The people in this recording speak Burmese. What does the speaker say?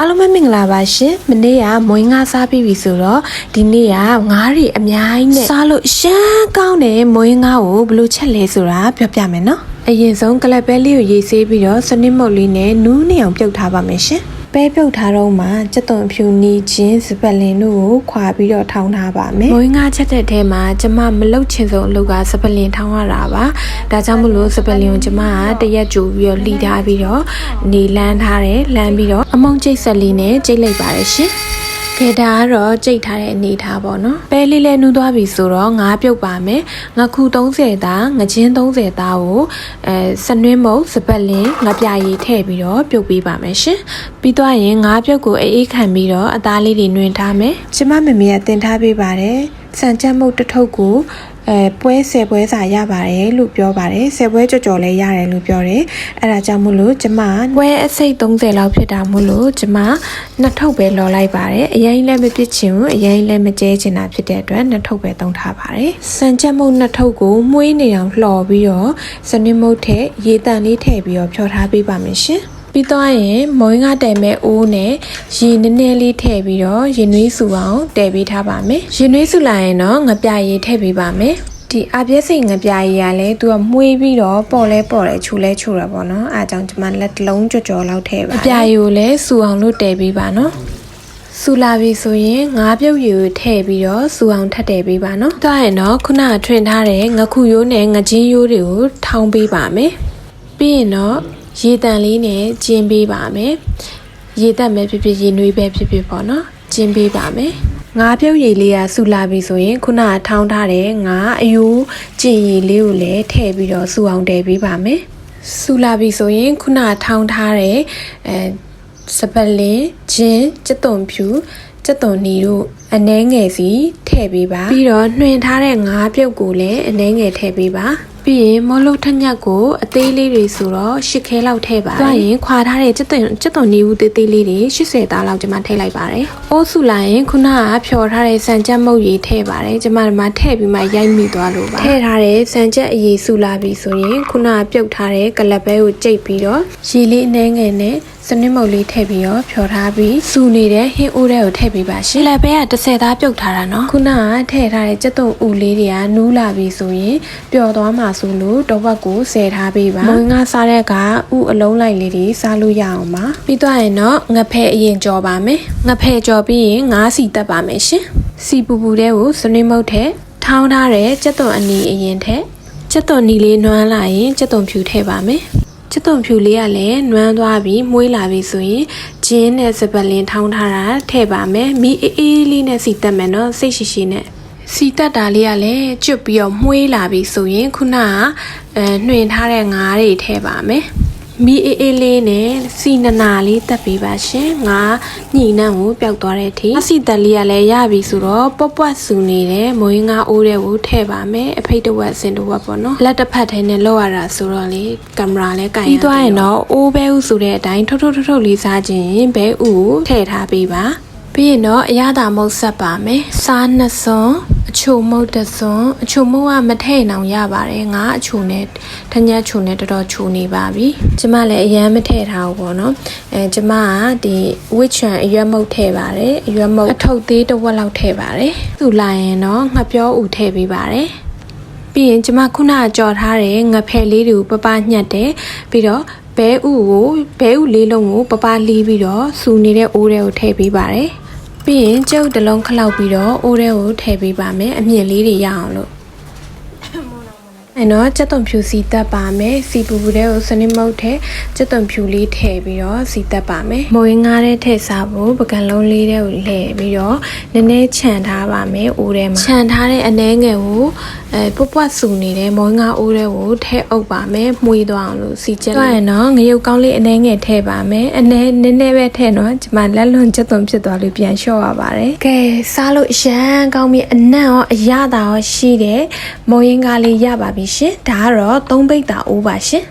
အားလုံးပဲမင်္ဂလာပါရှင်မနေ့ကမွေးငါစားပြီးပြီဆိုတော့ဒီနေ့ကငါးတွေအများကြီးနဲ့စားလို့ရှမ်းကောင်းတဲ့မွေးငါကိုဘယ်လိုချက်လဲဆိုတာပြောပြမယ်နော်အရင်ဆုံးကလပ်ပဲလေးကိုရေးဆေးပြီးတော့စနစ်မုတ်လေးနဲ့နူးနေအောင်ပြုတ်ထားပါမယ်ရှင် ပဲပြုတ်ထားတော့မှစက်သွန်ဖြူနီချင်းစပက်လင်တို့ကိုခွာပြီးတော့ထောင်းထားပါမယ်မွေးငါချက်တဲ့ထဲမှာကျမမလုတ်ချင်ဆုံးအလုပ်ကစပက်လင်ထောင်းရတာပါဒါကြောင့်မလို့စပက်လင်ကိုကျမကတရက်ကြိုပြီးတော့လှီထားပြီးတော့နေလန်းထားတယ်လန်းပြီးတော့အမုံကျိတ်ဆက်လေးနဲ့ကျိတ်လိုက်ပါတယ်ရှင် ခေတာကတော့ကြိတ်ထားတဲ့အနေထားပေါ့နော်ပဲလေးလေးနူးသွားပြီဆိုတော့ငါးပြုတ်ပါမယ်ငါခု30သားငချင်း30သားကိုအဲစနွင်းမုတ်စပတ်လင်းငါပြရည်ထည့်ပြီးတော့ပြုတ်ပေးပါမယ်ရှင်ပြီးသွားရင်ငါးပြုတ်ကိုအေးအေးခံပြီးတော့အသားလေးတွေနှွင်ထားမယ်ကျမမမေကတင်ထားပေးပါတယ်စံချက်မုတ်တစ်ထုပ်ကို အဲပွဲဆယ်ပွဲစာရပါတယ်လို့ပြောပါတယ်ဆယ်ပွဲကြော်ကြော်လည်းရတယ်လို့ပြောတယ်အဲ့ဒါကြောင့်မို့လို့ကျမပွဲအစိတ်30လောက်ဖြစ်တာမို့လို့ကျမနှစ်ထုပ်ပဲလော်လိုက်ပါတယ်အရင်လည်းမပြစ်ချင်ဘူးအရင်လည်းမကျဲချင်တာဖြစ်တဲ့အတွက်နှစ်ထုပ်ပဲသုံးထားပါတယ်စံချက်မုတ်နှစ်ထုပ်ကိုမှုေးနေအောင်လှော်ပြီးတော့စနစ်မုတ်ထည့်ရေတန်လေးထည့်ပြီးတော့ဖြောထားပေးပါမယ်ရှင် ပြီးတော့ရင်မုံငါတဲမဲ့အိုးနဲ့ရေနည်းနည်းလေးထည့်ပြီးတော့ရေနွေးစုအောင်တည်ပေးထားပါမယ်ရေနွေးစုလာရင်တော့ငပြရေထည့်ပေးပါမယ်ဒီအပြည့်စိတ်ငပြရည်ကလည်းသူကမှုေးပြီးတော့ပေါ်လဲပေါ်လဲခြူလဲခြူတာပေါ့နော်အားကြောင့်ကျွန်မလက်တစ်လုံးကြော်ကြော်လောက်ထည့်ပါအပြရည်ကိုလည်းစူအောင်လို့တည်ပေးပါနော်စူလာပြီဆိုရင်ငါးပြုတ်ရည်ကိုထည့်ပြီးတော့စူအောင်ထပ်တည်ပေးပါနော်။သွားရင်တော့ခုနကထွင်ထားတဲ့ငခုရိုးနဲ့ငချင်းရိုးတွေကိုထောင်းပေးပါမယ်။ပြီးရင်တော့ ရေတန်လေးနဲ့ကျင်းပေးပါမယ်။ရေတက်မဲ့ဖြစ်ဖြစ်ရေနွေးပဲဖြစ်ဖြစ်ပေါ့နော်။ကျင်းပေးပါမယ်။ငါးပြုတ်ရည်လေးကဆူလာပြီဆိုရင်ခုနကထောင်းထားတဲ့ငါးအယိုးကျင်ရည်လေးကိုလည်းထည့်ပြီးတော့ဆူအောင်တည်ပေးပါမယ်။ဆူလာပြီဆိုရင်ခုနကထောင်းထားတဲ့အဲစပလင်ဂျင်းစက်သွန်ဖြူစက်သွန်နီတို့အနှဲငယ်စီထည့်ပေးပါပြီးတော့နှွင်ထားတဲ့ငါးပြုတ်ကိုလည်းအနှဲငယ်ထည့်ပေးပါ ပြီးရင်မလုတ်ထက်ညက်ကိုအသေးလေးတွေဆိုတော့ရှစ်ခဲလောက်ထည့်ပါသွားရင်ခွာထားတဲ့စက်သွန်စက်သွန်နီဦးသေးသေးလေးတွေ80သားလောက်ကျွန်မထည့်လိုက်ပါတယ်အိုးစုလာရင်ခုနကဖြော်ထားတဲ့စံချက်မုတ်ရည်ထည့်ပါတယ်ကျွန်မဒီမှာထည့်ပြီးမှရိုက်မိသွားလို့ပါထည့်ထားတဲ့စံချက်အရည်စုလာပြီဆိုရင်ခုနကပြုတ်ထားတဲ့ကလပ်ပဲကိုကြိတ်ပြီးတော့ရေလေးအနှဲငယ်နဲ့ စနစ်မုတ်လေးထည့်ပြီးတော့ဖြော်ထားပြီးစူနေတဲ့ဟင်းအိုးတဲ့ကိုထည့်ပေးပါရှင်။လက်ပဲက30သားပြုတ်ထားတာနော်။ခုနကထည့်ထားတဲ့ကြက်သွန်ဥလေးတွေကနူးလာပြီဆိုရင်ပျော်သွားမှာဆိုလို့တော့ဘက်ကိုဆယ်ထားပေးပါ။မွေးငါစားတဲ့ကဥအလုံးလိုက်လေးတွေစားလို့ရအောင်ပါ။ပြီးသွားရင်တော့ငဖဲအရင်ကြော်ပါမယ်။ငဖဲကြော်ပြီးရင်ငါးစီတက်ပါမယ်ရှင်။စီပူပူတဲ့ကိုစနစ်မုတ်ထည့်ထောင်းထားတဲ့ကြက်သွန်အနီအရင်ထည့်ကြက်သွန်နီလေးနွမ်းလာရင်ကြက်သွန်ဖြူထည့်ပါမယ်။ ချစ်သွန်ဖြူလေးကလည်းနွမ်းသွားပြီးမှုေးလာပြီဆိုရင်ဂျင်းနဲ့စပလင်ထောင်းထားတာထည့်ပါမယ်မီးအေးအေးလေးနဲ့စီတက်မယ်နော်စိတ်ရှိရှိနဲ့စီတက်တာလေးကလည်းကျွတ်ပြီးတော့မှုေးလာပြီဆိုရင်ခုနကအဲနှွင်ထားတဲ့ငါးတွေထည့်ပါမယ် မီးအေးအေးလေးနဲ့စီနနာလေးတက်ပေးပါရှင်ငါညှိနှံ့ကိုပျောက်သွားတဲ့အထိစီတက်လေးကလည်းရပြီဆိုတော့ပွက်ပွက်ဆူနေတဲ့မွေးငါအိုးတဲ့ကိုထည့်ပါမယ်အဖိတ်တစ်ဝက်စင်တစ်ဝက်ပေါ့နော်လက်တစ်ဖက်ထဲနဲ့လောက်ရတာဆိုတော့လေကင်မရာလည်းကင်ရပြီးသွားရင်တော့အိုးဘဲဥဆိုတဲ့အတိုင်းထုတ်ထုတ်ထုတ်ထုတ်လေးစားခြင်းဘဲဥကိုထည့်ထားပေးပါ ပြီးရင်တော့အရသာမုတ်ဆက်ပါမယ်စားနှစ်စွန်းအချိုမုတ်တစ်စွန်းအချိုမုတ်ကမထည့်အောင်ရပါတယ်ငါအချိုနဲ့ထညက်ချိုနဲ့တော်တော်ချိုနေပါပြီကျမလည်းအရန်မထည့်ထားဘူးပေါ့နော်အဲကျမကဒီဝစ်ချန်အရွက်မုတ်ထည့်ပါတယ်အရွက်မုတ်အထုပ်သေးတစ်ဝက်လောက်ထည့်ပါတယ်သူလာရင်တော့ငှက်ပြောဥထည့်ပေးပါတယ်ပြီးရင်ကျမခုနကကြော်ထားတဲ့ငဖယ်လေးတွေကိုပပညှက်တယ်ပြီးတော့ဘဲဥကိုဘဲဥလေးလုံးကိုပပလီးပြီးတော့စူနေတဲ့အိုးတွေကိုထည့်ပေးပါတယ် ပြီးရင်ကျုပ်တစ်လုံးခလောက်ပြီးတော့အိုးထဲကိုထည့်ပေးပါမယ်အမြင့်လေးတွေရအောင်လို့ အဲ့တော့ကြက်သွန်ဖြူစီတက်ပါမယ်စီပူပူတဲ့ကိုစနစ်မုတ်ထဲကြက်သွန်ဖြူလေးထည့်ပြီးတော့စီတက်ပါမယ်မွေးငါးတဲ့ထည့်စားဖို့ပကံလုံးလေးတဲ့ကိုလှည့်ပြီးတော့နည်းနည်းခြံထားပါမယ်အိုးထဲမှာခြံထားတဲ့အနှဲငယ်ကိုအဲပွတ်ပွတ်ဆူနေတဲ့မွေးငါးအိုးထဲကိုထည့်အုပ်ပါမယ်မှုေးသွားအောင်လို့စီချက်သွားရင်တော့ငရုတ်ကောင်းလေးအနှဲငယ်ထည့်ပါမယ်အနှဲနည်းနည်းပဲထည့်တော့ဒီမှာလက်လွန်ကြက်သွန်ဖြစ်သွားလို့ပြန်လျှော့ရပါတယ်ကဲစားလို့အရန်ကောင်းပြီအနံ့ရောအရသာရောရှိတယ်မုံရင်ကားလေးရပါပြီရှင်ဒါကတော့သုံးပိတ်တာအိုးပါရှင်